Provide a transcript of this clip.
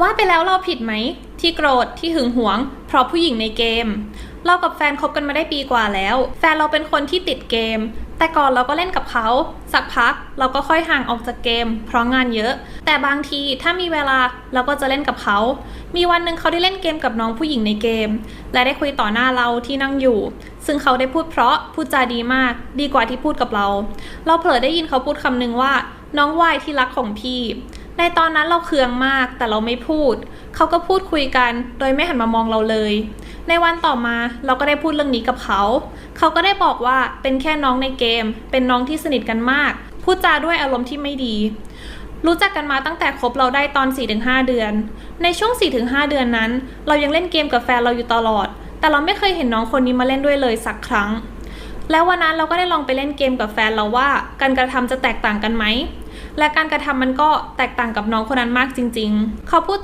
ว่าไปแล้วเราผิดไหม ที่โกรธที่หึงหวง เพราะผู้หญิงในเกม เรากับแฟนคบกันมาได้ปีกว่าแล้ว แฟนเราเป็นคนที่ติดเกม แต่ก่อนเราก็เล่นกับเขา สักพักเราก็ค่อยห่างออกจากเกม เพราะงานเยอะ แต่บางทีถ้ามีเวลาเราก็จะเล่นกับเขา มีวันหนึ่งเขาได้เล่นเกมกับน้องผู้หญิงในเกม และได้คุยต่อหน้าเราที่นั่งอยู่ ซึ่งเขาได้พูดเพราะพูดจาดีมาก ดีกว่าที่พูดกับเรา เราเผลอได้ยินเขาพูดคำหนึ่งว่า น้องวายที่รักของพี่ ในตอนนั้นเราเคืองมากแต่เราไม่พูด เขาก็พูดคุยกัน โดยไม่หันมามองเราเลย ในวันต่อมาเราก็ได้พูดเรื่องนี้กับเขา เขาก็ได้บอกว่าเป็นแค่น้องในเกม เป็นน้องที่สนิทกันมาก พูดจาด้วยอารมณ์ที่ไม่ดี รู้จักกันมาตั้งแต่คบเราได้ตอน 4-5 เดือน ในช่วง 4-5 เดือนนั้น เรายังเล่นเกมกับแฟนเราอยู่ตลอด แต่เราไม่เคยเห็นน้องคนนี้มาเล่นด้วยเลยสักครั้ง แล้ววันนั้นเราก็ได้ลองไปเล่นเกมกับแฟนเราว่าการกระทำจะแตกต่างกันไหมและการกระทำมันก็แตกต่างกับน้องคนนั้นมากจริง ๆ เขาพูด